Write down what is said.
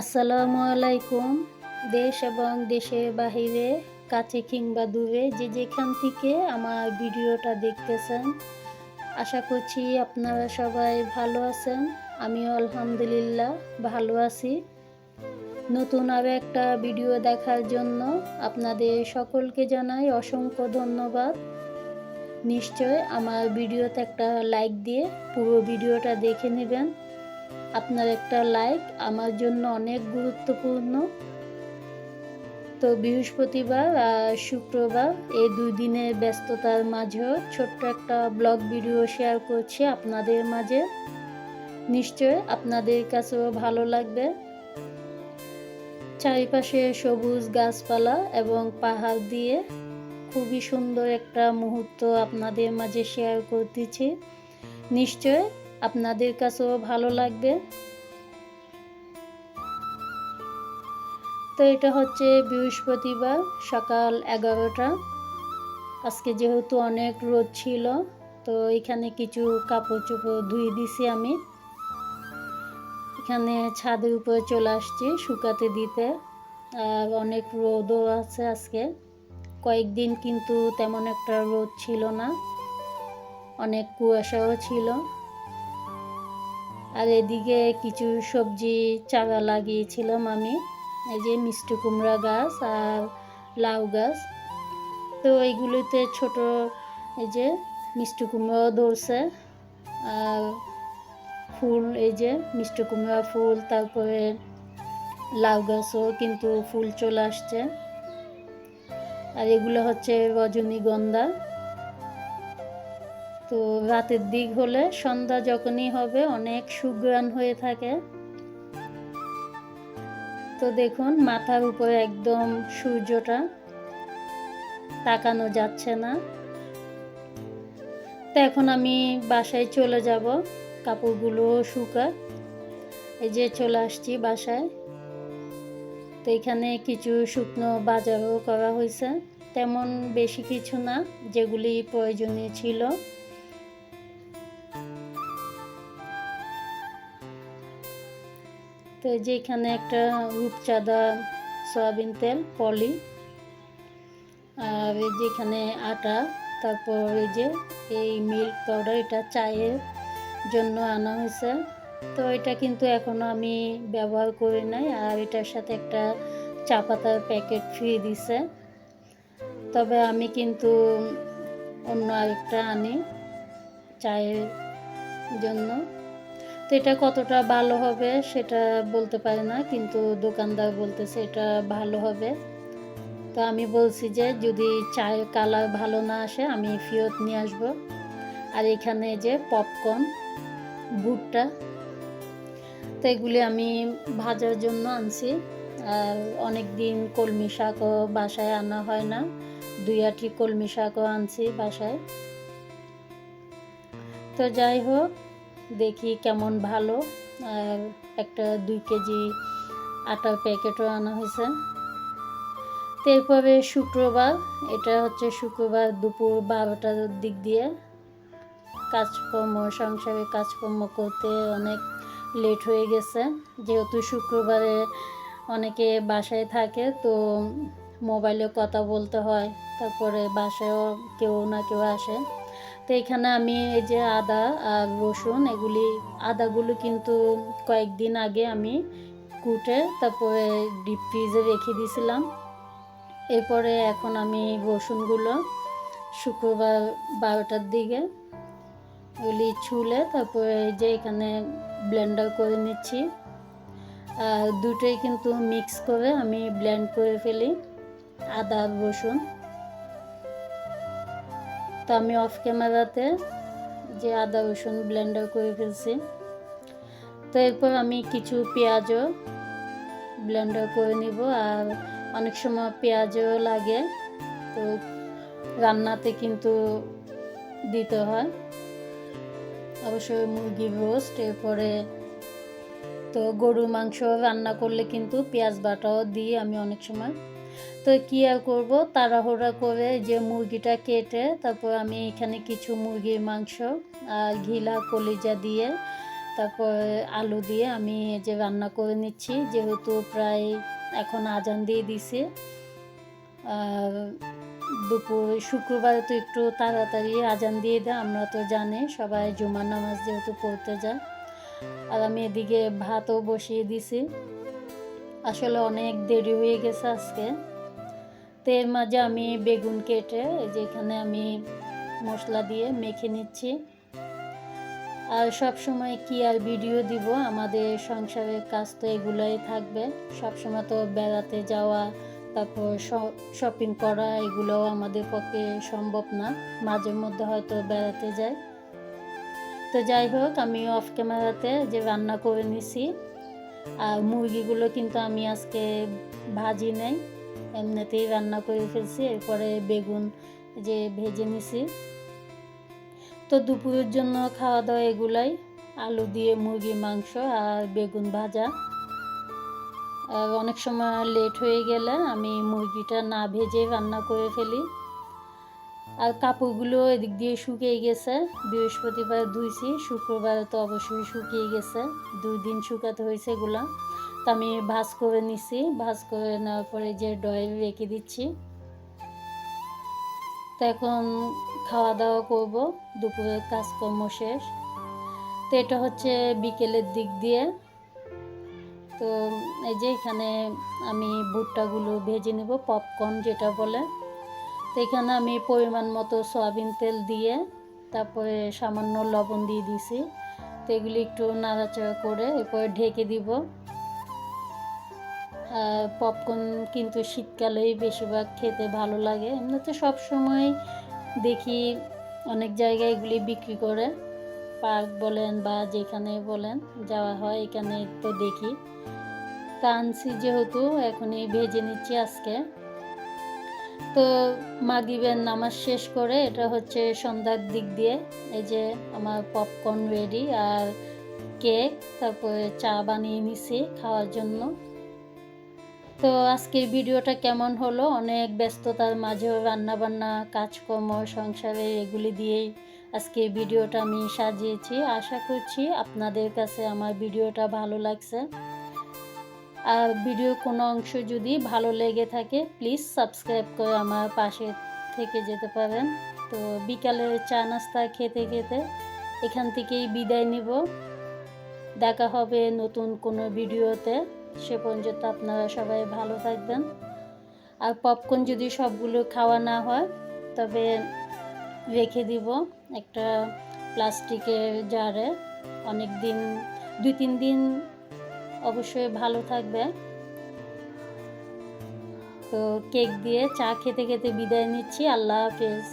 আসসালামু আলাইকুম। দেশ এবং দেশের বাহিরে, কাছে কিংবা দূরে, যে যেখান থেকে আমার ভিডিওটা দেখতেছেন, আশা করছি আপনারা সবাই ভালো আছেন। আমিও আলহামদুলিল্লাহ ভালো আছি। নতুন আরও একটা ভিডিও দেখার জন্য আপনাদের সকলকে জানাই অসংখ্য ধন্যবাদ। নিশ্চয় আমার ভিডিওতে একটা লাইক দিয়ে পুরো ভিডিওটা দেখে নেবেন। আপনার একটা লাইক আমার জন্য অনেক গুরুত্বপূর্ণ। তো বৃহস্পতিবার আর শুক্রবার এই দুই দিনের ব্যস্ততার মাঝেও ছোট্ট একটা ব্লগ ভিডিও শেয়ার করছি আপনাদের মাঝে। নিশ্চয় আপনাদের কাছেও ভালো লাগবে। চারিপাশে সবুজ গাছপালা এবং পাহাড় দিয়ে খুবই সুন্দর একটা মুহূর্ত আপনাদের মাঝে শেয়ার করতেছি। নিশ্চয় আপনাদের কাছেও ভালো লাগবে। তো এটা হচ্ছে বৃহস্পতিবার, সকাল এগারোটা। আজকে যেহেতু অনেক রোদ ছিল, তো এখানে কিছু কাপড় চোপড় ধুয়ে দিছি আমি। এখানে ছাদের উপরে চলে আসছি শুকাতে দিতে, আর অনেক রোদও আছে আজকে। কয়েকদিন কিন্তু তেমন একটা রোদ ছিল না, অনেক কুয়াশাও ছিল। আর এদিকে কিছু সবজি চারা লাগিয়েছিলাম আমি। এই যে মিষ্টি কুমড়া গাছ আর লাউ গাছ। তো এইগুলোতে ছোট এই যে মিষ্টি কুমড়াও ধরছে আর ফুল, এই যে মিষ্টি কুমড়া ফুল, তারপরে লাউ গাছও কিন্তু ফুল চলে আসছে। আর এগুলো হচ্ছে রজনীগন্ধা। তো রাতের দিক হলে সন্ধ্যা যখনই হবে, অনেক সুগ্রাণ হয়ে থাকে। তো দেখুন, মাথার উপরে একদম সূর্যটা তাকানো যাচ্ছে না। তো এখন আমি বাসায় চলে যাব, কাপড়গুলো শুকা এই যে চলে আসছি বাসায়। তো এখানে কিছু শুকনো বাজারও করা হয়েছে। তেমন বেশি কিছু না, যেগুলি প্রয়োজনীয় ছিল। তো এই যে এখানে একটা রূপচাঁদা সয়াবিন তেল পলি আর এই যে এখানে আটা, তারপর এই যে এই মিল্ক পাউডার, এটা চায়ের জন্য আনা হয়েছে। তো এটা কিন্তু এখনও আমি ব্যবহার করি নাই, আর এটার সাথে একটা চা পাতার প্যাকেট ফ্রি দিছে। তবে আমি কিন্তু অন্য আরেকটা আনি চায়ের জন্য। তো এটা কতটা ভালো হবে সেটা বলতে পারি না, কিন্তু দোকানদার বলতেছে এটা ভালো হবে। তো আমি বলছি যে যদি চায়ের কালার ভালো না আসে আমি ফিরত নিয়ে আসব। আর এখানে যে পপকর্ন ভুট্টা, তো এগুলি আমি ভাজার জন্য আনছি। আর অনেক দিন কলমি শাকও বাসায় আনা হয় না, দুই আটি কলমি শাকও আনছি বাসায়। তো যাই হোক দেখি কেমন ভালো। আর একটা দুই কেজি আটার প্যাকেটও আনা হয়েছে। তারপরে শুক্রবার, এটা হচ্ছে শুক্রবার দুপুর বারোটার দিক দিয়ে কাজকর্ম, সংসারে কাজকর্ম করতে অনেক লেট হয়ে গেছে। যেহেতু শুক্রবারে অনেকে বাসায় থাকে, তো মোবাইলে কথা বলতে হয়। তারপরে বাসায়ও কেউ না কেউ আসে। তো এখানে আমি এই যে আদা আর রসুন এগুলি, আদাগুলো কিন্তু কয়েকদিন আগে আমি কুটে তারপরে ডিপ ফ্রিজে রেখে দিয়েছিলাম। এরপরে এখন আমি রসুনগুলো শুক্রবার বারোটার দিকে এগুলি ছুলে তারপরে যে এখানে ব্লেন্ডার করে নিচ্ছি। আর দুটোই কিন্তু মিক্স করে আমি ব্লেন্ড করে ফেলি, আদা, রসুন। তো আমি অফ ক্যামেরাতে যে আদা রসুন ব্লেন্ডার করে ফেলছি। তো এরপর আমি কিছু পেঁয়াজও ব্লেন্ডার করে নিব। আর অনেক সময় পেঁয়াজও লাগে, তো রান্নাতে কিন্তু দিতে হয়। অবশ্যই মুরগির রোস্ট এরপরে তো গরুর মাংস রান্না করলে কিন্তু পেঁয়াজ বাটাও দিই আমি অনেক সময়। তো কী আর করব? তাড়াহুড়া করে যে মুরগিটা কেটে তারপর আমি এখানে কিছু মুরগির মাংস আর ঘিলা, কলিজা দিয়ে তারপর আলু দিয়ে আমি যে রান্না করে নিচ্ছি। যেহেতু প্রায় এখন আজান দিয়ে দিছে দুপুর, শুক্রবারে তো একটু তাড়াতাড়ি আজান দিয়ে দেয়, আমরা তো জানি সবাই জুমার নামাজ যেহেতু পড়তে যায়। আর আমি এদিকে ভাতও বসিয়ে দিছি। আসলে অনেক দেরি হয়ে গেছে আজকে। তো এর মাঝে আমি বেগুন কেটে এই যে আমি মশলা দিয়ে মেখে নিচ্ছি। আর সব সময় কি আর ভিডিও দিব? আমাদের সংসারের কাজ তো এগুলোই থাকবে। সব সময় তো বেড়াতে যাওয়া, তারপর শপিং করা এগুলোও আমাদের পক্ষে সম্ভব না। মাঝে মধ্যে হয়তো বেড়াতে যাই। তো যাই হোক, আমি অফ ক্যামেরাতে যে রান্না করে নিছি, আর মুরগিগুলো কিন্তু আমি আজকে ভাজি নেই। এমনিতেই রান্না করে ফেলছি, এরপরে বেগুন যে ভেজে নিছি। তো দুপুরের জন্য খাওয়া দাওয়া এগুলাই, আলু দিয়ে মুরগি মাংস আর বেগুন ভাজা। আর অনেক সময় লেট হয়ে গেলে আমি মুরগিটা না ভেজে রান্না করে ফেলি। আর কাপড়গুলো এদিক দিয়ে শুকিয়ে গেছে, বৃহস্পতিবার ধুইছি, শুক্রবারে তো অবশ্যই শুকিয়ে গেছে, দুই দিন শুকাতে হয়েছে এগুলা। আমি ভাজ করে নিছি। ভাজ করে নেওয়ার পরে যে ডয়ে রেখে দিচ্ছি, তো এখন খাওয়া দাওয়া করব দুপুরের কাজকর্ম শেষ। তো এটা হচ্ছে বিকেলের দিক দিয়ে। তো এই যে এখানে আমি ভুট্টাগুলো ভেজে নেব, পপকর্ন যেটা বলে। তো এখানে আমি পরিমাণ মতো সয়াবিন তেল দিয়ে তারপরে সামান্য লবণ দিয়ে দিছি। তো এগুলি একটু নাড়াচাড়া করে এরপরে ঢেকে দিব। পপকর্ন কিন্তু শীতকালেই বেশিরভাগ খেতে ভালো লাগে। এমনিতে সব সময় দেখি অনেক জায়গায় এগুলি বিক্রি করে। পার্ক বলেন বা যেখানে বলেন যাওয়া হয়, এখানে তো দেখি। তা আনছি যেহেতু এখনই ভেজে নিচ্ছি আজকে। তো মাগিবের নামাজ শেষ করে এটা হচ্ছে সন্ধ্যার দিক দিয়ে এই যে আমার পপকর্ন রেডি আর কেক তারপরে চা বানিয়ে নিছি খাওয়ার জন্য। তো আজকের ভিডিওটা কেমন হলো? অনেক ব্যস্ততার মাঝেও রান্নাবান্না, কাজকর্ম, সংসারে এগুলি দিয়েই আজকের ভিডিওটা আমি সাজিয়েছি। আশা করছি আপনাদের কাছে আমার ভিডিওটা ভালো লাগছে। আর ভিডিও কোনো অংশ যদি ভালো লেগে থাকে, প্লিজ সাবস্ক্রাইব করে আমার পাশে থেকে যেতে পারেন। তো বিকালে চা নাস্তা খেতে খেতে এখান থেকেই বিদায় নিব। দেখা হবে নতুন কোনো ভিডিওতে। সে পর্যন্ত আপনারা সবাই ভালো থাকবেন। আর পপকর্ন যদি সবগুলো খাওয়া না হয়, তবে রেখে দিব একটা প্লাস্টিকের জারে। অনেক দিন দুই তিন দিন অবশ্যই ভালো থাকবে। তো কেক দিয়ে চা খেতে খেতে বিদায় নিচ্ছি। আল্লাহ হাফেজ।